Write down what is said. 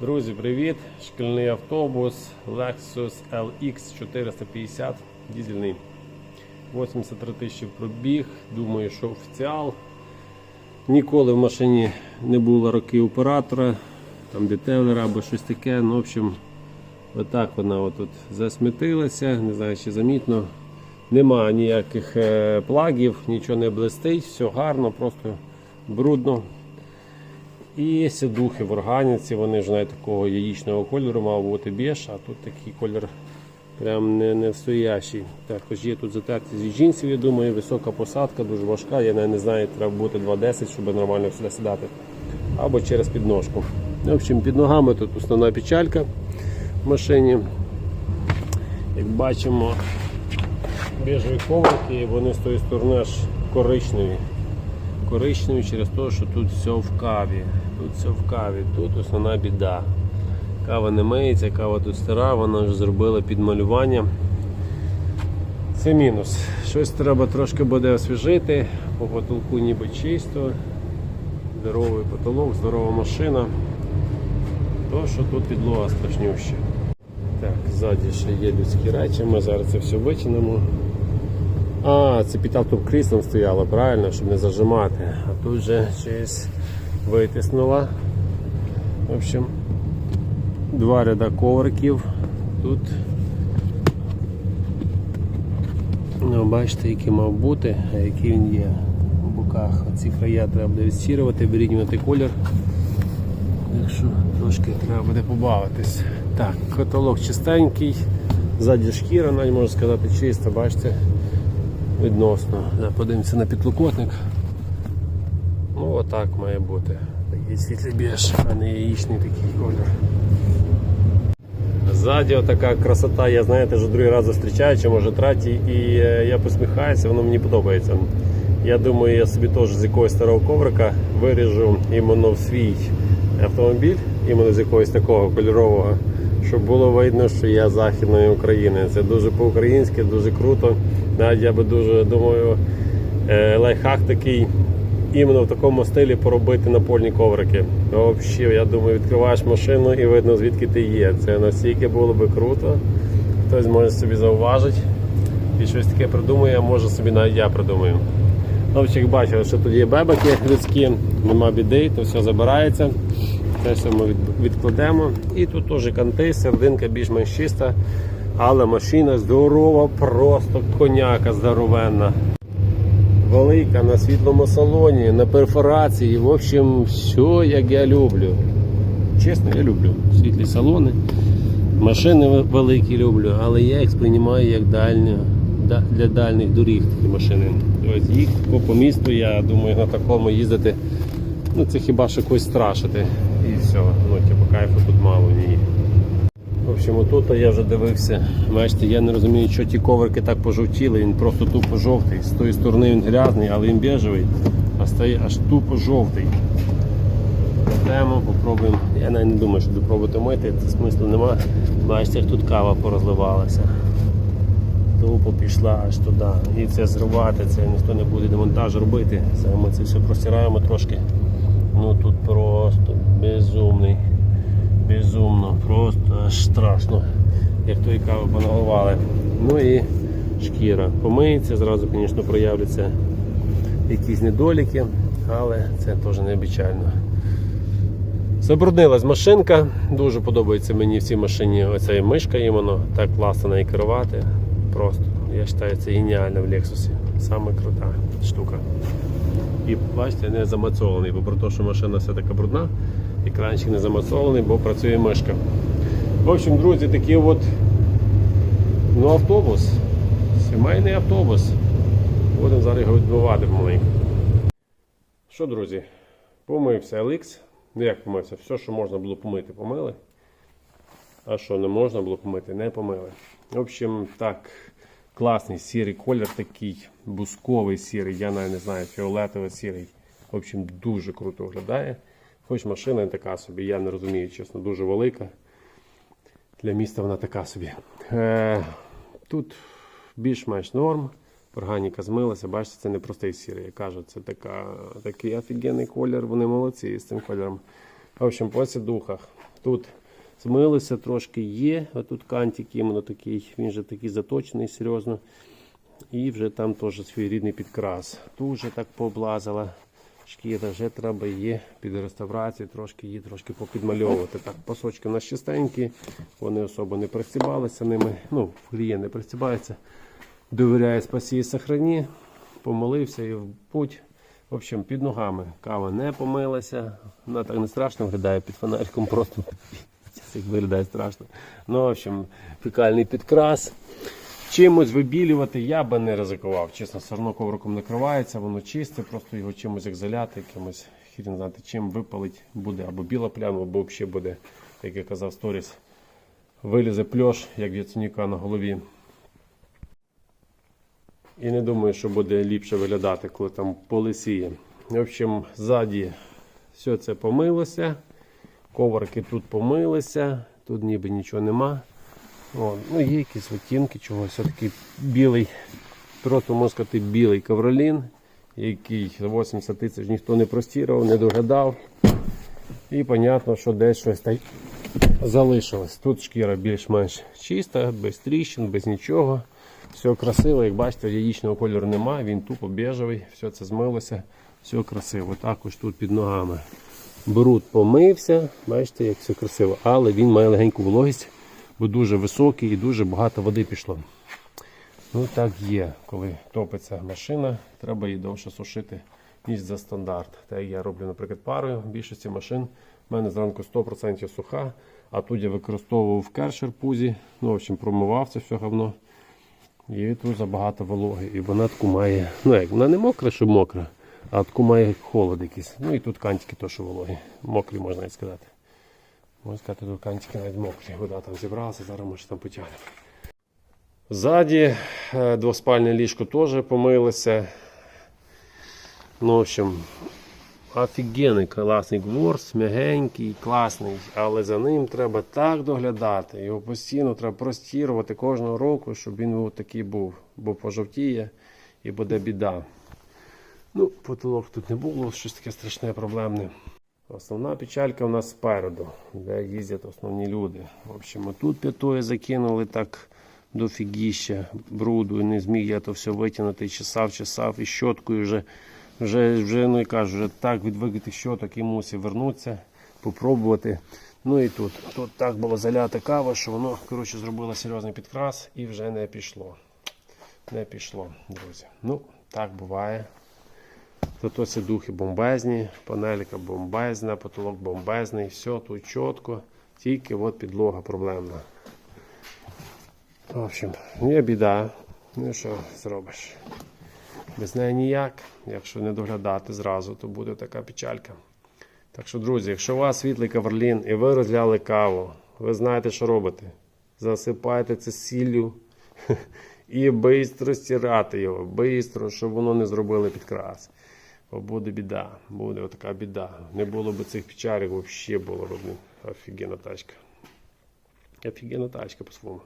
Друзі, привіт! Шкільний автобус Lexus LX 450 дізельний. 83 тисячі пробіг. Думаю, що офіціал. Ніколи в машині не було роки оператора, там детейлера або щось таке. Ну, в общем, отак вона отут засмітилася, не знаю, чи замітно. Нема ніяких е, плагів, нічого не блистить, все гарно, просто брудно. І сідухи в органіці, вони ж навіть такого яєчного кольору мав бути біж, а тут такий колір прям не, не стоящий. Також є тут затерті зі джинсів, я думаю, висока посадка, дуже важка. Я не знаю, треба бути 2,10, щоб нормально сюди сідати. Або через підножку. В общем, під ногами тут основна печалька в машині. Як бачимо, біжеві коврики, вони з тої сторони аж коричневі коричневі через те, що тут все в каві. Тут все в каві, тут основна біда. Кава не миється, кава тут стара, вона вже зробила підмалювання. Це мінус. Щось треба трошки буде освіжити, по потолку ніби чисто, здоровий потолок, здорова машина. То, що тут підлога страшнюща. Так, ззаді ще є людські речі, ми зараз це все витягнемо. А, це під автокріслом стояло, правильно, щоб не зажимати. А тут вже щось витиснула. В общем, два ряда ковриків. Тут ну, бачите, який мав бути, а який він є у боках. Ці края треба буде відсірувати, вирівнювати колір. Якщо трошки треба буде побавитись. Так, каталог чистенький, ззаді шкіра, навіть можна сказати, чиста, бачите відносно. Подивимося на підлокотник. Ну отак має бути. Такий світлий біж, а не яєчний такий колір. Ззаді отака красота, я знаєте, вже другий раз зустрічаю, чи може третій, і е, я посміхаюся, воно мені подобається. Я думаю, я собі теж з якогось старого коврика виріжу іменно в свій автомобіль, іменно з якогось такого кольорового, щоб було видно, що я Західної України. Це дуже по-українськи, дуже круто. Навіть я би дуже думаю, е, лайфхак такий іменно в такому стилі поробити напольні коврики. Взагалі, я думаю, відкриваєш машину і видно звідки ти є. Це настільки було би круто. Хтось може собі зауважити і щось таке придумує, може собі навіть я придумаю. Хлопчик бачив, що тут є бебики людські, нема біди, то все забирається. Це все ми відкладемо. І тут теж канти, серединка більш-менш чиста, але машина здорова, просто коняка здоровенна. Велика на світлому салоні, на перфорації. В общем, все як я люблю. Чесно, я люблю світлі салони. Машини великі люблю, але я їх сприймаю як дальню, да- для дальніх доріг такі машини. Тобто їх по місту, я думаю, на такому їздити. Ну це хіба що когось страшити. І все. Ну, типу, кайфу тут мало в ній. В общем, отут я вже дивився. Бачите, я не розумію, що ті коврики так пожовтіли, він просто тупо жовтий. З тої сторони він грязний, але він біжевий, а стає аж тупо жовтий. Йдемо, попробуємо. Я навіть не думаю, що допробувати мити, це смислу нема. Бачите, як тут кава порозливалася. Тупо пішла аж туди. І це зривати, це ніхто не буде демонтаж робити. Це ми це все простираємо трошки. Ну тут просто безумний. Аж страшно, як тої кави поналивали. Ну і шкіра помиється, зразу, звісно, проявляться якісь недоліки, але це теж не печально. Забруднилась машинка, дуже подобається мені в цій машині оця мишка іменно, так класно нею керувати. Просто, я вважаю, це геніально в Lexus. Саме крута штука. І бачите, не замацований, бо про те, що машина все така брудна, екранчик не замацований, бо працює мишка. В общем, друзі, такий от ну, автобус, сімейний автобус. Будемо зараз його відбивати помаленьку. Що, друзі, помився LX. Ну як помився? Все, що можна було помити, помили. А що не можна було помити, не помили. В общем, так, класний сірий колір такий, бусковий сірий, я навіть не знаю, фіолетовий сірий. В общем, дуже круто виглядає. Хоч машина не така собі, я не розумію, чесно, дуже велика. Для міста вона така собі. Е, тут більш-менш норм. Органіка змилася, бачите, це не простий сірий. Я кажу, це така, такий офігенний колір, вони молодці з цим кольором. В общем, по сідухах Тут змилося трошки є. Отут кантик іменно такий, він же такий заточений серйозно. І вже там теж свій рідний підкрас. Тут вже так пооблазила шкіра, вже треба її під реставрацію, трошки її трошки попідмальовувати. Так, пасочки у нас чистенькі, вони особо не пристібалися ними. Ну, клієнт не пристібається. Довіряє спасі і сохрані, помолився і в путь. В общем, під ногами кава не помилася. Вона так не страшно виглядає під фонариком, просто як виглядає страшно. Ну, в общем, фекальний підкрас. Чимось вибілювати я би не ризикував. Чесно, все одно ковриком накривається, воно чисте, просто його чимось як заляти, якимось хрін знати чим випалить буде або біла пляма, або взагалі буде, як я казав, сторіс. Вилізе пльош, як яценюка на голові. І не думаю, що буде ліпше виглядати, коли там полисіє. В общем, ззаді все це помилося. Коврики тут помилися, тут ніби нічого нема. О, ну є якісь відтінки чогось. Все-таки білий, просто можна сказати, білий ковролін, який за 80 тисяч ніхто не простірував, не догадав. І понятно, що десь щось так залишилось. Тут шкіра більш-менш чиста, без тріщин, без нічого. Все красиво, як бачите, яєчного кольору немає, він тупо біжевий, все це змилося, все красиво. Також тут під ногами бруд помився, бачите, як все красиво, але він має легеньку вологість, бо дуже високий і дуже багато води пішло. Ну так є, коли топиться машина, треба її довше сушити, ніж за стандарт. Як я роблю, наприклад, парою в більшості машин. У мене зранку 100% суха, а тут я використовував кершер пузі, ну, в общем, промивав це все говно. І тут забагато вологи. І вона таку має, ну як, вона не мокра, що мокра, а таку має холод якийсь. Ну і тут кантики теж вологі. Мокрі, можна навіть сказати. Можна сказати, тут кантики навіть мокрі. Вода там зібралася, зараз може там потягне. Ззаді е, двоспальне ліжко теж помилося. Ну, в общем, офігенний класний гворс, м'ягенький, класний, але за ним треба так доглядати. Його постійно треба простірувати кожного року, щоб він такий був, бо пожовтіє і буде біда. Ну, потолок тут не було, щось таке страшне, проблемне. Основна печалька у нас спереду, де їздять основні люди. В общем, тут п'ятою закинули так до фігіща бруду, і не зміг я то все витягнути, чесав, чесав, і щоткою вже, вже, вже ну і кажу, вже так відвикити щоток і мусив вернутися, попробувати. Ну і тут. Тут так було залята кава, що воно коротше, зробило серйозний підкрас і вже не пішло. Не пішло, друзі. Ну, так буває. Зато ці духи бомбезні, панелька бомбезна, потолок бомбезний, все тут чітко, тільки от підлога проблемна. В общем, є біда. Ну що зробиш? Без неї ніяк. Якщо не доглядати зразу, то буде така печалька. Так що, друзі, якщо у вас світлий каверлін і ви розляли каву, ви знаєте, що робити. Засипайте це сіллю і швидко стирати його, швидко, щоб воно не зробило підкрас. Бо буде біда, буде отака біда. Не було б цих печарів, взагалі було б офігенна тачка. Офігенна тачка по-своєму.